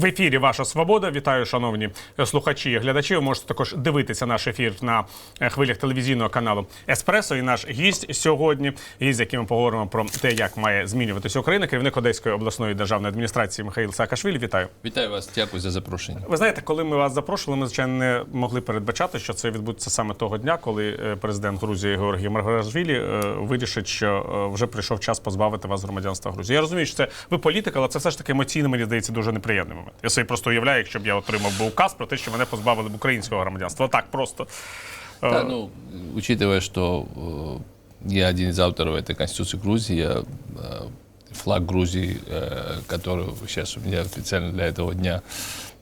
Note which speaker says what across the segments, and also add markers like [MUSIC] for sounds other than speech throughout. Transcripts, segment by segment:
Speaker 1: В ефірі Ваша Свобода. Вітаю, шановні слухачі і глядачі. Ви можете також дивитися наш ефір на е, хвилях телевізійного каналу Еспресо. І наш гість сьогодні, гість, з яким ми поговоримо про те, як має змінюватися Україна, керівник Одеської обласної державної адміністрації Михайло Саакашвілі. Вітаю.
Speaker 2: Вітаю вас, дякую за запрошення.
Speaker 1: Ви знаєте, коли ми вас запрошували, ми звичайно не могли передбачати, що це відбудеться саме того дня, коли е, президент Грузії Георгій Маргарашвілі е, вирішить, що е, вже прийшов час позбавити вас громадянства Грузії. Я розумію, що це ви політик, але це все ж таки емоційно, мені здається, дуже неприємний момент. Я собі просто уявляю, якщо б я отримав би указ про те, що мене позбавили б українського громадянства. Так просто. Е,
Speaker 2: Да, ну, учитывая, что э, я один из авторов этой Конституции Грузии, я, э, флаг Грузии, э, который сейчас у меня официально для этого дня,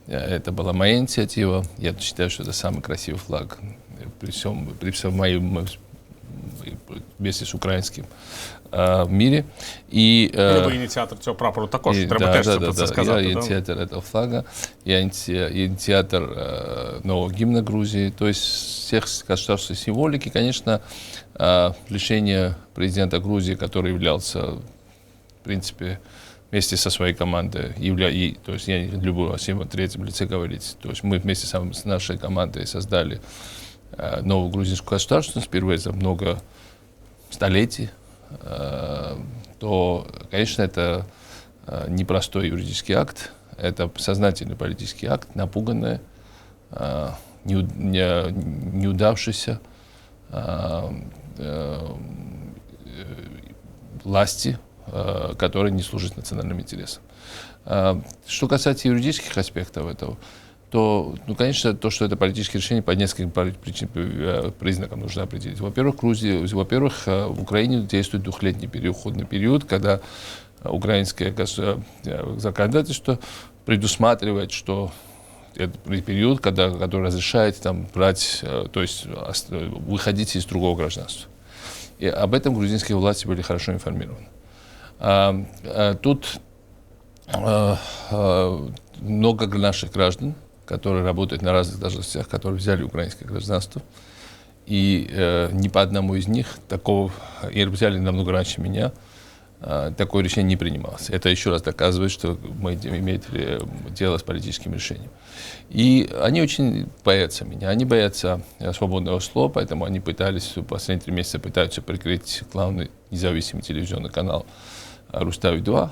Speaker 2: э, это была моя инициатива. Я считаю, что это самый красивый флаг э, при всем, при всем моем э, вместе с украинским э, в мире. И, э,
Speaker 1: ви ініціатор цього прапору також.
Speaker 2: И-
Speaker 1: Треба
Speaker 2: да,
Speaker 1: теж
Speaker 2: да,
Speaker 1: це
Speaker 2: да,
Speaker 1: про це
Speaker 2: да.
Speaker 1: сказати.
Speaker 2: Я
Speaker 1: да?
Speaker 2: инициатор этого флага, я иници- инициатор э, нового гимна Грузии, то есть всех государственной символики, конечно, э, лишение президента Грузии, который являлся, в принципе, вместе со своей командой, явля... и, то есть я не люблю о себе в третьем лице говорить, то есть мы вместе с, с нашей командой создали э, новую грузинскую государственность впервые за много столетий, э, то, конечно, это э, непростой юридический акт, это сознательный политический акт, напуганный, э, неу- не- неудавшийся э, э, э, власти, э, которая не служит национальным интересам. Э, Что касается юридических аспектов этого, то, ну, конечно, то, что это политические решения по нескольким причин- э, признакам нужно определить. Во-первых, Грузия, во-первых, э, в Украине действует двухлетний переходный период, когда э, украинское э, законодательство предусматривает, что это период, когда, который разрешает там, брать, э, то есть э, выходить из другого гражданства. И об этом грузинские власти были хорошо информированы. А, а, тут а, а, много наших граждан, которые работают на разных должностях, которые взяли украинское гражданство. И э, ни по одному из них такого, и взяли намного раньше меня, а, такое решение не принималось. Это еще раз доказывает, что мы имеем э, дело с политическим решением. И они очень боятся меня. Они боятся э, свободного слова, поэтому они пытались, последние три месяца пытаются прикрыть главный независимый телевизионный канал Рустави-2.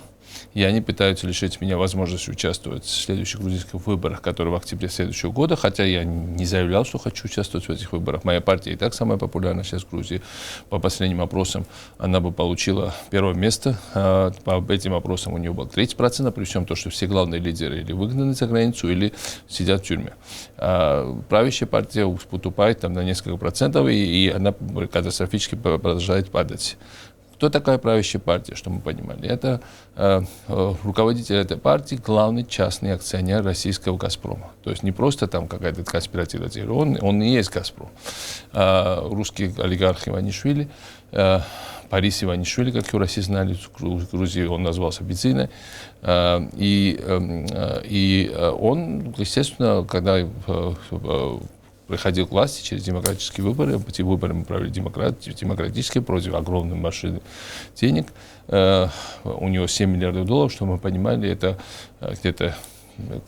Speaker 2: И они пытаются лишить меня возможности участвовать в следующих грузинских выборах, которые в октябре следующего года, хотя я не заявлял, что хочу участвовать в этих выборах. Моя партия и так самая популярная сейчас в Грузии. По последним опросам она бы получила первое место. А, По этим опросам у нее было 30%, при всем то, что все главные лидеры или выгнаны за границу, или сидят в тюрьме. А правящая партия уступает там на несколько процентов, и, и она катастрофически продолжает падать. Кто такая правящая партия, что мы понимали? Это э, э, руководитель этой партии, главный частный акционер российского «Газпрома». То есть не просто там какая-то конспиративная он, он и есть «Газпром». А, русский олигарх Иванишвили, э, Борис Иванишвили, как его России знали, в Гру- в Грузии он назвался Бедзиной. А, и, эм, э, и э, он, естественно, когда э, э, приходил к власти через демократические выборы. Эти выборы мы провели демократ, демократические против огромной машины денег. Э, у него 7 миллиардов долларов, что мы понимали, это э, где-то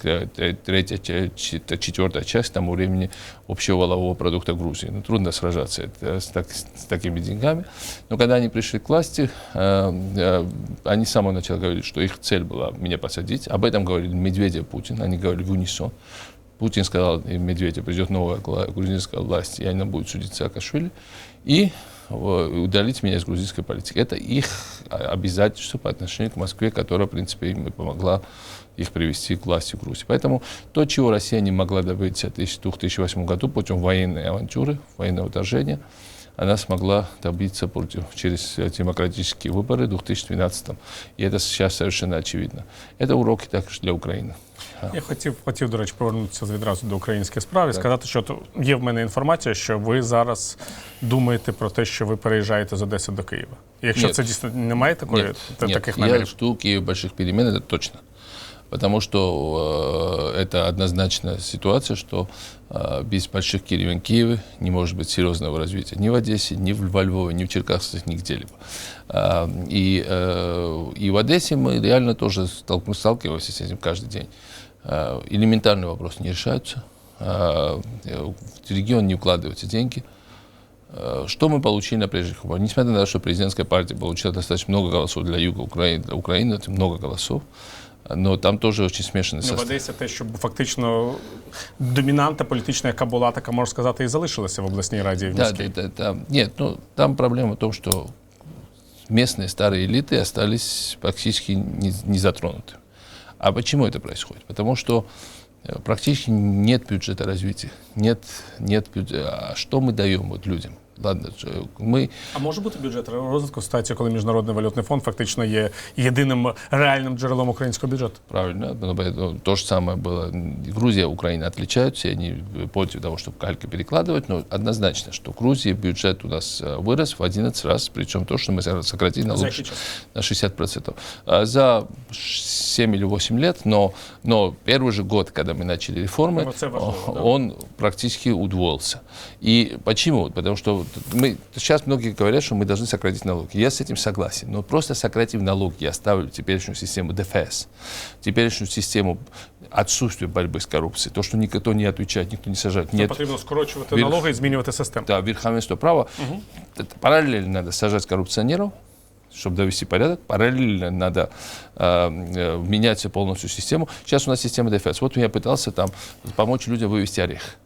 Speaker 2: э, третья, четвертая часть тому времени общего валового продукта Грузии. Ну, трудно сражаться это с, так- с такими деньгами. Но когда они пришли к власти, э, э, они с самого начала говорили, что их цель была меня посадить. Об этом говорили Медведев, Путин. Они говорили в унисон. Путин сказал, и Медведев, придет новая грузинская власть, и она будет судить Саакашвили, и удалить меня из грузинской политики. Это их обязательство по отношению к Москве, которая, в принципе, им помогла их привести к власти в Грузии. Поэтому то, чего Россия не могла добиться в 2008 году путем военной авантюры, военного вторжения, она смогла добиться против, через э, демократические выборы в 2012. И это сейчас совершенно очевидно. Это уроки также для Украины.
Speaker 1: Я хотів, хотів, до речі, повернутися відразу до української справи і сказати, що то є в мене інформація, що ви зараз думаєте про те, що ви переїжджаєте з Одеси до Києва. Якщо
Speaker 2: Ні.
Speaker 1: це дійсно немає такої
Speaker 2: Нет,
Speaker 1: та-
Speaker 2: нет,
Speaker 1: таких
Speaker 2: я
Speaker 1: намірів.
Speaker 2: жду Киев больших перемен, это точно. Потому что э, это однозначная ситуация, что э, без больших перемен Киева не может быть серьезного развития ни в Одессе, ни в, во Львове, ни в Черкасах, ни где-либо. А, и, э, и в Одессе мы реально тоже сталкиваемся с этим каждый день. э, элементарные вопросы не решаются, э, в регион не укладываются деньги. Э, Что мы получили на прежних выборах? Несмотря на то, что президентская партия получила достаточно много голосов для юга Украины, для Украины это много голосов, но там тоже очень смешанный
Speaker 1: Ну, в
Speaker 2: состав.
Speaker 1: Одесі те, що фактично домінанта політична, яка була, така можна сказати, і залишилася в обласній раді. в
Speaker 2: Да,
Speaker 1: міській.
Speaker 2: да, да, там, нет, ну там проблема в том, что местные старые элиты остались практически не, не затронуты. А почему это происходит? Потому что э, практически нет бюджета развития, нет, нет бюджета. А что мы даем вот людям? Ладно, э, мы
Speaker 1: А може бути бюджет розвитку в ситуації, коли Міжнародний валютний фонд фактично є єдиним реальним джерелом українського бюджету?
Speaker 2: Правильно. но поэтому То же самое было. И Грузия и Украина отличаются, и они против того, чтобы калька перекладывать. Но однозначно, что в Грузии бюджет у нас э, вырос в 11 раз, причем то, что мы сократили
Speaker 1: За
Speaker 2: налог
Speaker 1: який час?
Speaker 2: на 60%. А За 7 или 8 лет, но, но первый же год, когда мы начали реформы,
Speaker 1: Ну, это важно, да.
Speaker 2: он практически удвоился. И почему? Потому что мы, сейчас многие говорят, что мы должны сократить налоги. Я с этим согласен. Но просто сократив налоги и оставив теперешнюю систему ДФС, теперешнюю систему отсутствия борьбы с коррупцией, то, что никто не отвечает, никто не сажает,
Speaker 1: Це
Speaker 2: нет
Speaker 1: потрібно скорочувати
Speaker 2: Вір-
Speaker 1: налоги і змінювати систему.
Speaker 2: да, верховенство права. Это Параллельно надо сажать коррупционеров, чтобы довести порядок. Параллельно надо э, э, менять полностью систему. Сейчас у нас система ДФС. Вот я пытался там помочь людям вывести орех.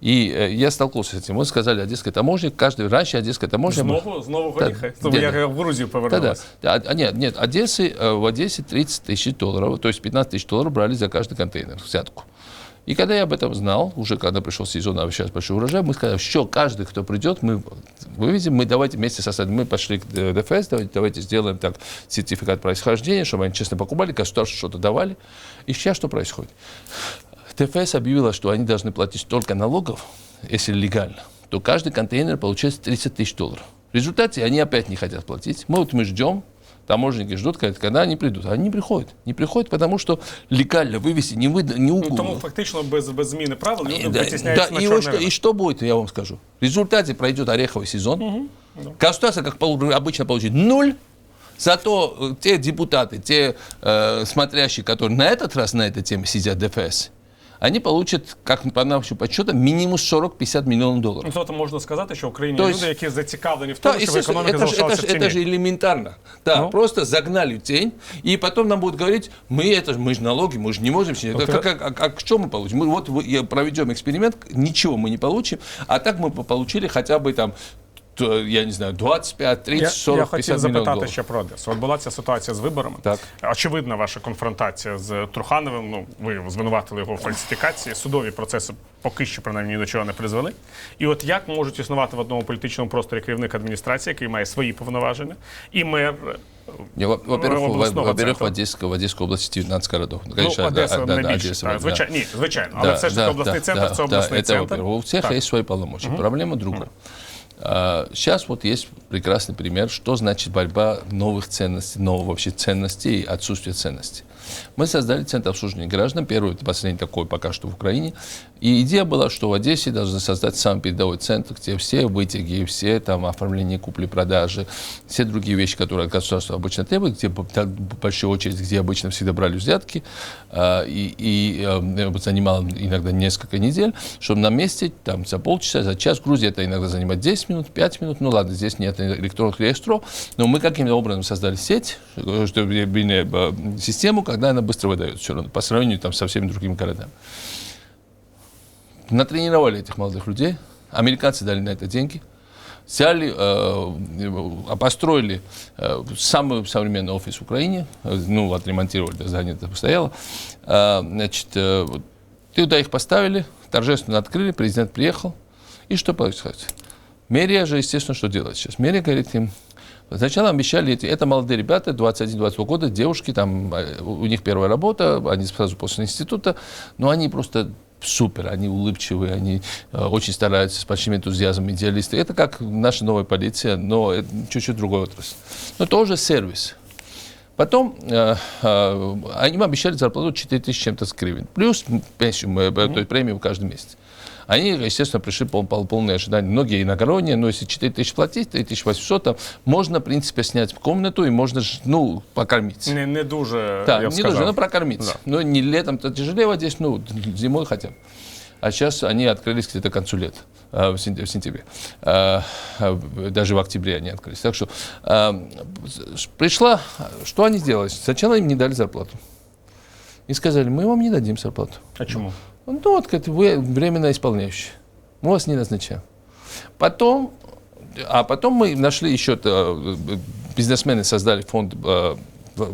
Speaker 2: И э, я столкнулся с этим. Мы сказали, одесская таможня, каждый раньше одесская таможня...
Speaker 1: Знову, знову
Speaker 2: Та-
Speaker 1: горіхи.
Speaker 2: де-
Speaker 1: Тому я в Грузію
Speaker 2: Да, да. Да, а, нет, нет, Одессы, э, в Одессе 30 тысяч долларов, то есть 15 тысяч долларов брали за каждый контейнер, взятку. И когда я об этом знал, уже когда пришел сезон, а сейчас большой урожай, мы сказали, что каждый, кто придет, мы вывезем, мы давайте вместе создать. Мы пошли к э, ДФС, давайте, давайте сделаем так сертификат происхождения, чтобы они честно покупали, государство что-то давали. И сейчас что происходит? ДФС объявила, что они должны платить столько налогов, если легально, то каждый контейнер получается 30 тысяч долларов. В результате они опять не хотят платить. Мы вот мы ждем, таможенники ждут, когда- когда они придут. Они не приходят. Не приходят, потому что легально вывести не, выда, не
Speaker 1: Ну, тому фактично без, без зміни правил люди
Speaker 2: да, да,
Speaker 1: на
Speaker 2: и, вот что, и что будет, я вам скажу. В результате пройдет ореховый сезон. Государство, как пол- обычно, получит нуль. Зато э, те депутаты, те э, смотрящие, которые на этот раз на этой теме сидят ДФС, они получат, как по нашим подсчетам, минимум 40-50 миллионов долларов.
Speaker 1: Ну, тобто можна сказати, що в Україні
Speaker 2: То
Speaker 1: є
Speaker 2: есть-
Speaker 1: люди, які зацікавлені в
Speaker 2: Да,
Speaker 1: тому, щоб
Speaker 2: естественно,
Speaker 1: економіка
Speaker 2: это, же, это,
Speaker 1: залишалася
Speaker 2: же,
Speaker 1: в ціні.
Speaker 2: это же элементарно. Да,
Speaker 1: Ну.
Speaker 2: просто загнали в тень, и потом нам будут говорить, мы это, ж- мы же налоги, мы же не можем снять.
Speaker 1: Ну,
Speaker 2: Это
Speaker 1: ты-
Speaker 2: как, как- а, а что мы получим? Мы вот вы- я- проведем эксперимент, ничего мы не получим, а так мы бы получили хотя бы там, т- я не знаю, 25, 30,
Speaker 1: Я,
Speaker 2: 40,
Speaker 1: я
Speaker 2: 50
Speaker 1: хотів
Speaker 2: миллионов
Speaker 1: запитати
Speaker 2: долларов.
Speaker 1: ще про Одесу. От була ця ситуація з виборами.
Speaker 2: Так.
Speaker 1: Очевидна ваша конфронтація з Трухановим. Ну, ви звинуватили його в фальсифікації. Судові процеси поки що принаймні ні до чого не призвели. І от як можуть існувати в одному політичному просторі керівник адміністрації, який має свої повноваження, і мер.
Speaker 2: Не, во- Во-первых, во-
Speaker 1: областного
Speaker 2: во-первых, в
Speaker 1: центра.
Speaker 2: Одесской, в Одесской области 19 городов. Ну,
Speaker 1: Ну,
Speaker 2: конечно,
Speaker 1: Одеса
Speaker 2: да, да, да,
Speaker 1: найбільше.
Speaker 2: Одесса,
Speaker 1: так,
Speaker 2: да.
Speaker 1: звичайно, ні, звичайно. Але все ж таки обласний центр це обласний
Speaker 2: это,
Speaker 1: центр.
Speaker 2: во-первых. У всех
Speaker 1: Так.
Speaker 2: есть свои полномочия. Проблема другая. А, Сейчас вот есть прекрасный пример, что значит борьба новых ценностей, новых вообще ценностей и отсутствие ценностей. Мы создали Центр обслуживания граждан, первый, это последний такой пока что в Украине. И идея была, что в Одессе должны создать самый передовой центр, где все вытяги, все там оформление купли-продажи, все другие вещи, которые от государства обычно требуют, где большая очередь, где обычно всегда брали взятки, а, и, и э, занимало иногда несколько недель, чтобы на месте, там, за полчаса, за час, в Грузии это иногда занимает 10 минут, 5 минут, ну ладно, здесь нет электронных реестров, но мы каким-то образом создали сеть, э, чтобы, э, когда она быстро выдает все равно, по сравнению там, со всеми другими городами. Натренировали этих молодых людей, американцы дали на это деньги, взяли, э, построили э, самый современный офис в Украине, э, ну, отремонтировали, да, здание это стояло, Э, значит, э, туда их поставили, торжественно открыли, президент приехал, и что происходит? Мерия же, естественно, что делает сейчас? Мерия говорит им, Сначала обещали, это молодые ребята, 21-22 года, девушки, там, э, у них первая работа, они сразу после института, но они просто супер, они улыбчивые, они э, очень стараются с большим энтузиазмом, идеалисты. Это как наша новая полиция, но чуть-чуть другой отрасль. Но тоже сервис. Потом э, э, они им обещали зарплату 4 тысячи чем-то с гривен. Плюс пенсию, э, то есть премию каждый месяц. Они, естественно, пришли пол, пол- полные ожидания. Многие иногородние, но если 4 тысячи платить, 3800, там можно, в принципе, снять комнату и можно, ж, ну, покормить.
Speaker 1: Не, не дуже,
Speaker 2: Да,
Speaker 1: я б
Speaker 2: не
Speaker 1: сказав.
Speaker 2: нужно, ну, прокормиться.
Speaker 1: Да.
Speaker 2: Но не летом-то тяжелее вот здесь, ну, зимой хотя бы. А сейчас они открылись где-то к концу лета, а, в сентя- в сентябре. А, в- Даже в октябре они открылись. Так что пришла, что они сделали? Сначала им не дали зарплату. И сказали, мы вам не дадим зарплату.
Speaker 1: А чому?
Speaker 2: Ну, вот, говорит, вы временно исполняющий. Мы вас не назначаем. Потом, а потом мы нашли еще, э, бизнесмены создали фонд э,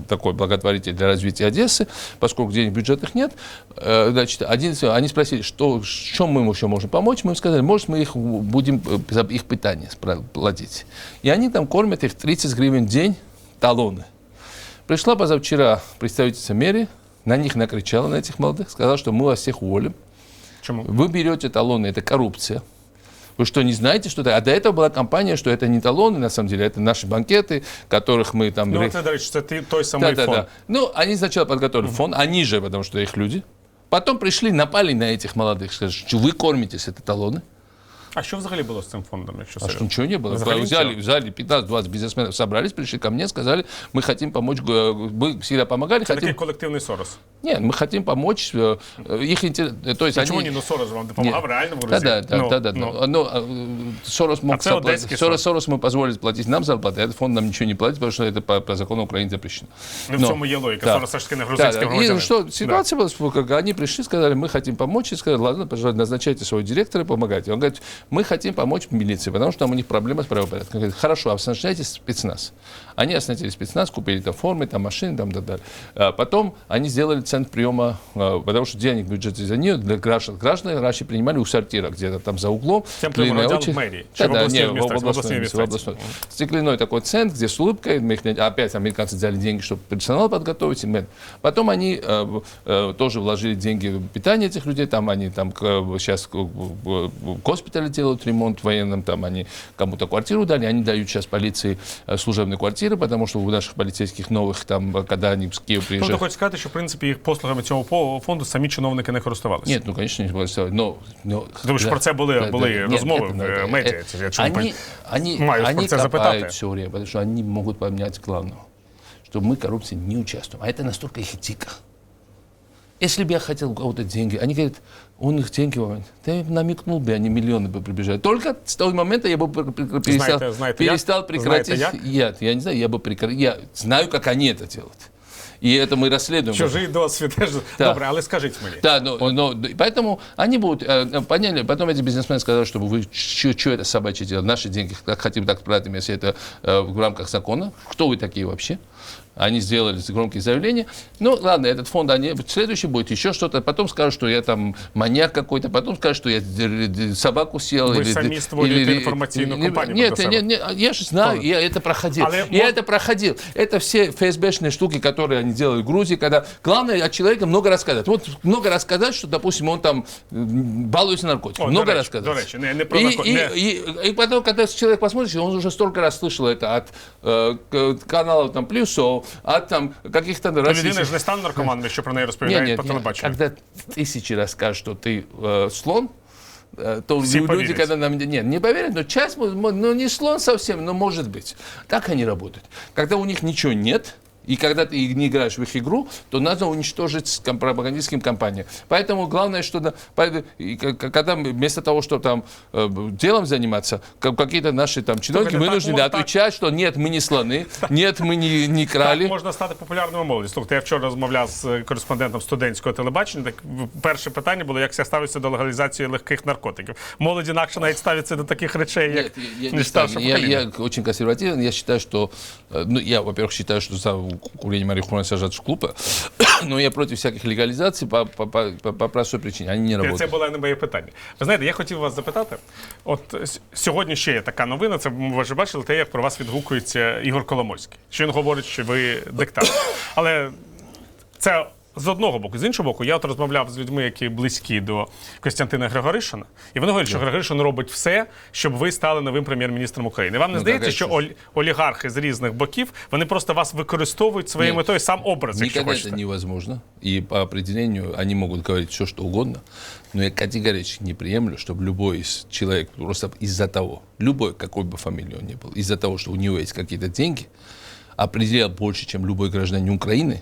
Speaker 2: такой благотворительный для развития Одессы, поскольку денег бюджетных нет. Э, Значит, один, они спросили, что, чем мы им еще можем помочь. Мы им сказали, может, мы их будем за их питание платить. И они там кормят их 30 гривен в день талоны. Пришла позавчера представительница мэрии, на них накричала, на этих молодых, сказала, что мы вас всех уволим.
Speaker 1: Чому?
Speaker 2: Вы берете талоны, это коррупция. Вы что, не знаете, что это? А до этого была компания, что это не талоны, на самом деле, это наши банкеты, которых мы там...
Speaker 1: Ну, до речі, це ти- той самий
Speaker 2: да, да,
Speaker 1: фонд.
Speaker 2: да. Ну, они сначала подготовили фонд, они же, потому что их люди. Потом пришли, напали на этих молодых, сказали, что вы кормитесь, это талоны.
Speaker 1: А що взагалі було з цим фондом, якщо
Speaker 2: А что,
Speaker 1: серйозно?
Speaker 2: ничего не было.
Speaker 1: Взагалі
Speaker 2: взяли,
Speaker 1: нічого?
Speaker 2: взяли 15-20 бизнесменов, собрались, пришли ко мне, сказали, мы хотим помочь, э, мы всегда помогали,
Speaker 1: Це такий
Speaker 2: хотим...
Speaker 1: колективний Сорос.
Speaker 2: Нет, мы хотим помочь, э, э, их интерес... То есть
Speaker 1: Чому
Speaker 2: они...
Speaker 1: ні? Ну Сорос вам допомагав
Speaker 2: Нет.
Speaker 1: реально в
Speaker 2: Да,
Speaker 1: Грузії?
Speaker 2: да, да,
Speaker 1: Ну,
Speaker 2: да, да,
Speaker 1: ну.
Speaker 2: да. Ну, а, э, Сорос мог
Speaker 1: А це
Speaker 2: заплатить.
Speaker 1: одеський
Speaker 2: Сорос, Сорос мы позволили платить нам зарплату, а этот фонд нам ничего не платит, потому что это по, по закону Украины запрещено.
Speaker 1: Ну, в
Speaker 2: Но-
Speaker 1: цьому є логіка.
Speaker 2: Да.
Speaker 1: Сорос все ж таки не
Speaker 2: Да,
Speaker 1: грузинський
Speaker 2: да.
Speaker 1: громадянин.
Speaker 2: И что, ситуация была, что как они пришли, сказали, мы хотим помочь, и сказали, ладно, пожалуйста, назначайте своего директора, помогайте. Он говорит, мы хотим помочь милиции, потому что там у них проблема с правопорядком. Он говорит, хорошо, а оснащайте спецназ. Они оснастили спецназ, купили там формы, там машины, там, так далее. А потом они сделали центр приема, а, потому что денег в бюджете за нее для граждан. Граждан раньше принимали у сортира, где-то там за углом.
Speaker 1: Приема
Speaker 2: Длинная очередь.
Speaker 1: в мэрии?
Speaker 2: Да,
Speaker 1: в
Speaker 2: да,
Speaker 1: областной
Speaker 2: не, в
Speaker 1: администрации? В
Speaker 2: областной, в областной. Стеклянной такой центр, где с улыбкой, мы их, опять американцы взяли деньги, чтобы персонал подготовить. и мы- Потом они э, в- э, тоже вложили деньги в питание этих людей, там они там сейчас в в госпитале делают ремонт военным, там они кому-то квартиру дали, они дают сейчас полиции э, служебные квартиры, потому что у наших полицейских новых, там, э, когда они Киева
Speaker 1: Тобто
Speaker 2: приезжают.
Speaker 1: хочу сказати, що в принципі їх послугами цього по- фонду самі чиновники не користувалися.
Speaker 2: Нет, ну, конечно, не было но, но
Speaker 1: Тому що про це були,
Speaker 2: Да,
Speaker 1: були
Speaker 2: да. Нет,
Speaker 1: розмови
Speaker 2: это
Speaker 1: в
Speaker 2: надо.
Speaker 1: е, медіа.
Speaker 2: Э,
Speaker 1: Це я чому
Speaker 2: Они, они,
Speaker 1: Маю про
Speaker 2: они
Speaker 1: це запитати.
Speaker 2: копают все время, потому что они могут поменять главного, что мы в коррупции не участвуем. А это настолько их этика. Если бы я хотел у кого-то деньги, они говорят, он их деньги вам, да я намекнул бы, они миллионы бы прибежали. Только с того момента я бы пр- пр- перестал,
Speaker 1: Знаете- знаете як?
Speaker 2: перестал прекратить.
Speaker 1: Знаете
Speaker 2: Нет, я не знаю, я бы прекратил. Я знаю, как они это делают. И это мы расследуем.
Speaker 1: Чужий досвід теж. [LAUGHS]
Speaker 2: Так.
Speaker 1: Добре, але скажіть мені.
Speaker 2: Да, но, но д- поэтому они будут, э, поняли, потом эти бизнесмены сказали, чтобы вы, что это собачье дело, наши деньги, как хотим, так платим, если это э, в рамках закона. Кто вы такие вообще? Они сделали громкие заявления. Ну, ладно, этот фонд, они, следующий будет еще что-то. Потом скажут, что я там маньяк какой-то. Потом скажут, что я д- д- собаку съел.
Speaker 1: Вы сами створюєте інформаційну кампанію
Speaker 2: Нет,
Speaker 1: проти
Speaker 2: нет, нет, я же знаю, я это проходил.
Speaker 1: Але
Speaker 2: Я
Speaker 1: мож-
Speaker 2: это проходил. Это все ФСБшные штуки, которые они делают в Грузии, когда главное от человека много рассказать. Вот много рассказать, что, допустим, он там м, балуется наркотиками.
Speaker 1: О,
Speaker 2: много
Speaker 1: до речі,
Speaker 2: рассказать.
Speaker 1: до речі, не- не про
Speaker 2: и,
Speaker 1: нарко-
Speaker 2: и,
Speaker 1: не-
Speaker 2: и- и потом, когда человек посмотрит, он уже столько раз слышал это от э, к- каналов там Плюсов, от там каких-то
Speaker 1: Ну, Людина
Speaker 2: российских...
Speaker 1: ж не стане наркоманою, що про неї
Speaker 2: Нет,
Speaker 1: розповідають
Speaker 2: нет,
Speaker 1: по
Speaker 2: нет. Когда тысячи раз скажут, что ты э, слон, э, то
Speaker 1: Все
Speaker 2: люди,
Speaker 1: поверят.
Speaker 2: когда нам... Нет, не поверят, но часть, ну не слон совсем, но может быть. Так они работают. Когда у них ничего нет, и когда ты не играешь в их игру, то надо уничтожить с ком- пропагандистским компаниям. Поэтому главное, что да, поэтому, и к- к- когда мы вместо того, чтобы там э, делом заниматься, как- какие-то наши там чиновники
Speaker 1: так
Speaker 2: вынуждены
Speaker 1: вот так.
Speaker 2: отвечать, что нет, мы не слоны, нет, мы не, не
Speaker 1: Так
Speaker 2: крали.
Speaker 1: можна стати популярною молоді. Слухайте, я вчора розмовляв з е, кореспондентом студентського телебачення. Так в- перше питання було, як я ставиться до легалізації легких наркотиків. Молоді інакше навіть ставиться до таких речей, як
Speaker 2: Нет, я, я не
Speaker 1: ніж
Speaker 2: ставлю.
Speaker 1: старше
Speaker 2: я,
Speaker 1: покоління.
Speaker 2: я очень консервативен. Я считаю, что, э, ну, я, во-первых, считаю, что за курение марихуаны сажать в клубы, [COUGHS] но я против всяких легализаций по, по, по, по- простой причине. Они не
Speaker 1: Це
Speaker 2: работают.
Speaker 1: було не моє питання. Ви знаєте, я хотів вас запитати. От сьогодні ще є така новина. Це ви вже бачили те, як про вас відгукується Ігор Коломойський. Що він говорить, що ви диктатор. Але це з одного боку, з іншого боку, я от розмовляв з людьми, які близькі до Костянтина Григоришина, і вони говорять, що Григоришин робить все, щоб ви стали новим прем'єр-міністром України. Вам не
Speaker 2: Ну,
Speaker 1: здається,
Speaker 2: так,
Speaker 1: що
Speaker 2: а що
Speaker 1: оль- олігархи з різних боків вони просто вас використовують своєю
Speaker 2: Ні.
Speaker 1: метою сам образ, якщо
Speaker 2: Никогда
Speaker 1: хочете.
Speaker 2: это невозможно. И по определению они могут говорить все, что угодно. Но я категорически не приемлю, чтобы любой из человек просто из-за того, любой, какой бы фамилии он ни был, из-за того, что у него есть какие-то деньги, определял больше, чем любой гражданин Украины,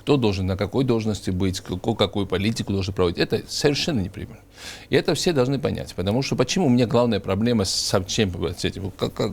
Speaker 2: кто должен на какой должности быть, какую, политику должен проводить. Это совершенно неприемлемо. И это все должны понять. Потому что почему у меня главная проблема с, со чем, с этим? Как- как-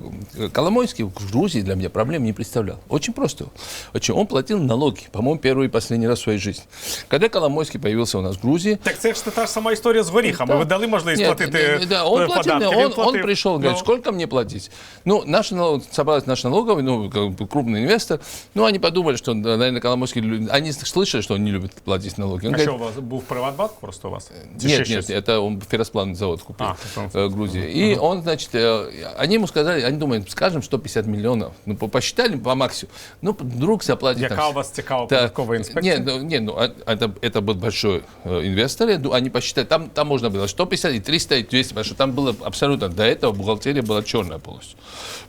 Speaker 2: Коломойский в Грузии для меня проблем не представлял. Очень просто. Очень. Он платил налоги, по-моему, первый и последний раз в своей жизни. Когда Коломойский появился у нас в Грузии,
Speaker 1: Так це ж та ж сама історія з горіхами.
Speaker 2: да.
Speaker 1: Ви дали можливість
Speaker 2: Нет,
Speaker 1: платити
Speaker 2: не- не- да, он
Speaker 1: е,
Speaker 2: платил,
Speaker 1: податки.
Speaker 2: он,
Speaker 1: Він платив.
Speaker 2: он пришел, говорит,
Speaker 1: Ну,
Speaker 2: сколько мне платить? Ну, наш налог, собралась наш налоговый, ну, как бы крупный инвестор, ну, они подумали, что, да, наверное, Коломойский, лю- они слышали, что он не любит платить налоги. Он
Speaker 1: А
Speaker 2: говорит,
Speaker 1: що у вас був Приватбанк просто у вас? Чи ще
Speaker 2: нет,
Speaker 1: щось?
Speaker 2: нет, это он ферросплавный завод купил
Speaker 1: А,
Speaker 2: э, в Грузии. И он, значит, э, они ему сказали, они думают, скажем, 150 миллионов. Ну, по- посчитали по максимуму. Ну, вдруг заплатит... там
Speaker 1: Яка у вас цікава
Speaker 2: так,
Speaker 1: податкова інспекція?
Speaker 2: Нет, ну, не, ну, а- это, это был большой э, инвестор, я думаю, они посчитали, там, там можно было 150, и 300, и 200, потому что там было абсолютно, до этого бухгалтерия была черная полностью.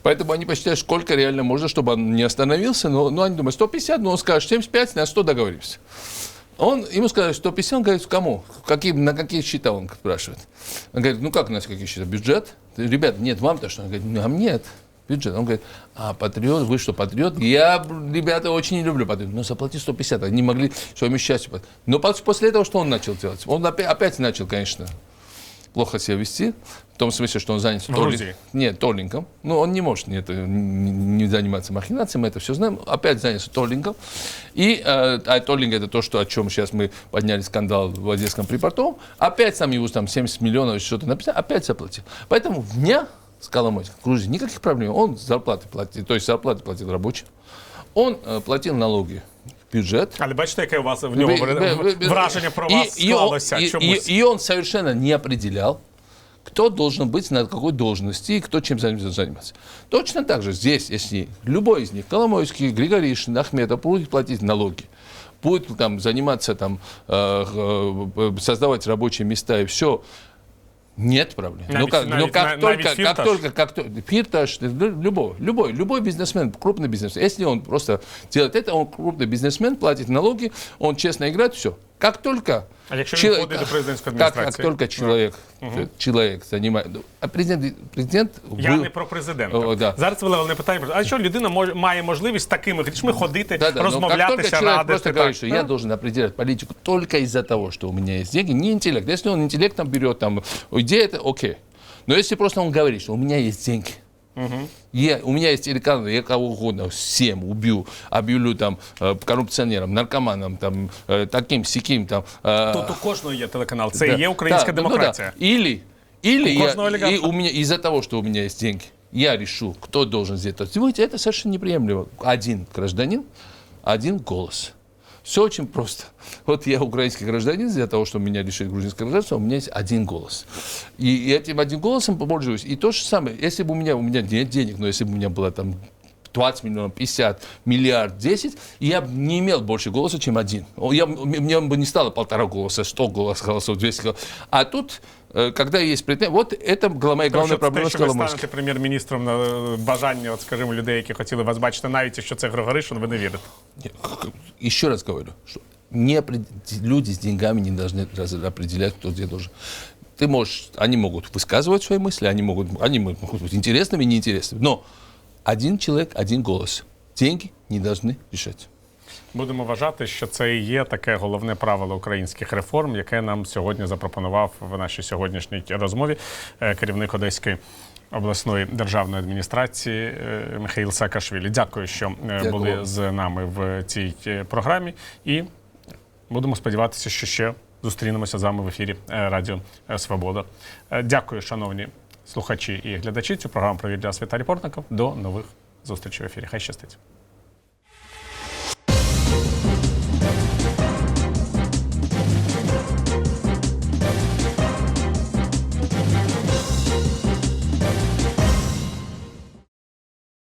Speaker 2: Поэтому они посчитали, сколько реально можно, чтобы он не остановился, но, но они думают, 150, но он скажет 75, на 100 договоримся. Он, ему сказали 150, он говорит, кому? Какие, на какие счета, он спрашивает. Он говорит, ну как у нас какие счета? Бюджет? Ребят, нет, вам-то что? Он говорит, нам нет. Бюджет. Он говорит, а патриот, вы что, патриот? Я, ребята, очень не люблю патриот. Ну, заплати 150, они могли своему счастью. Но пос- после этого что он начал делать? Он опять, опять начал, конечно, плохо себя вести, в том смысле, что он занят
Speaker 1: Грузии?
Speaker 2: Нет, толлингом. Ну, он не может не, это, не, заниматься махинацией, мы это все знаем. Опять занялся толлингом. И э, а толлинг это то, что, о чем сейчас мы подняли скандал в Одесском припортовом. Опять сам его там 70 миллионов что-то написал, опять заплатил. Поэтому дня с Коломойским в Грузии никаких проблем. Он зарплаты платил, то есть зарплаты платил рабочим. Он э, платил налоги бюджет.
Speaker 1: Але бачите, яке у вас в нього враження про вас
Speaker 2: и он-
Speaker 1: склалося
Speaker 2: и-
Speaker 1: чомусь.
Speaker 2: и- и он совершенно не определял, кто должен быть на какой должности и кто чем заним- заниматься. Точно так же здесь, если любой из них, Коломойский, Григоришин, Ахметов, будет платить налоги, будет там заниматься, там, э, э, создавать рабочие места и все, нет проблем. но
Speaker 1: Навіть-
Speaker 2: как, но
Speaker 1: навіть-
Speaker 2: как
Speaker 1: навіть
Speaker 2: только, как
Speaker 1: Фирташ?
Speaker 2: только, как то- Фирташ, лю- любой, любой, любой бизнесмен, крупный бизнесмен, если он просто делает это, он крупный бизнесмен, платит налоги, он честно играет, все. Как только
Speaker 1: А якщо він
Speaker 2: человек-
Speaker 1: входить до президентської
Speaker 2: как, как
Speaker 1: адміністрації?
Speaker 2: только человек, человек занимает, а президент, президент
Speaker 1: Я
Speaker 2: был-
Speaker 1: не про президента.
Speaker 2: О, да.
Speaker 1: Зараз виливали питання. про- А що людина може, має можливість з такими грішми ходити,
Speaker 2: Да, да, но как только
Speaker 1: розмовлятися,
Speaker 2: человек
Speaker 1: радити?
Speaker 2: просто
Speaker 1: так?
Speaker 2: говорит, что я
Speaker 1: А?
Speaker 2: должен определять политику только из-за того, что у меня есть деньги, не интеллект. Если он интеллектом берет, там, идея, это окей. Но если просто он говорит, что у меня есть деньги, я, у меня есть телеканал, я кого угодно, всем убью, объявлю там э, коррупционером, наркоманом, там, э, таким, сяким, там. э,
Speaker 1: Тут у кожного є телеканал. Це
Speaker 2: да,
Speaker 1: і є українська
Speaker 2: да, ну, ну
Speaker 1: демократія.
Speaker 2: да. Или, или
Speaker 1: У
Speaker 2: я,
Speaker 1: каждого олигарха.
Speaker 2: и у меня из-за того, что у меня есть деньги, я решу, кто должен сделать. Сделать это совершенно неприемлемо. Один гражданин, один голос. Все очень просто. Вот я украинский гражданин, из-за того, что меня лишили грузинского гражданства, у меня есть один голос. И, этим одним голосом пользуюсь. И то же самое, если бы у меня, у меня нет денег, но если бы у меня было там 20 миллионов, 50, миллиард, 10, я бы не имел больше голоса, чем один. Я, мне бы не стало полтора голоса, 100 голосов, голосов 200 голосов. А тут, когда есть претензии, вот это гла- моя
Speaker 1: Тому
Speaker 2: главная
Speaker 1: що
Speaker 2: проблема
Speaker 1: те,
Speaker 2: с
Speaker 1: що ви
Speaker 2: Коломойским.
Speaker 1: станете прем'єр-міністром на е, бажання, от, скажімо, людей, які хотіли вас бачити, навіть якщо це Григоришин, ви не вірите.
Speaker 2: Еще раз говорю, что не опред- люди с деньгами не должны раз- определять, кто где должен. Ты можешь, они могут высказывать свои мысли, они могут, они могут быть интересными и неинтересными, но один человек, один голос. Деньги не должны решать.
Speaker 1: Будемо вважати, що це і є таке головне правило українських реформ, яке нам сьогодні запропонував в нашій сьогоднішній розмові е, керівник Одеської обласної державної адміністрації е, Михаїл Саакашвілі. Дякую, що е,
Speaker 2: Дякую
Speaker 1: були з нами в цій програмі. І будемо сподіватися, що ще зустрінемося з вами в ефірі Радіо Свобода. Дякую, шановні слухачі і глядачі. Цю програму провів для вас Віталій Портников. До нових зустрічей в ефірі. Хай щастить.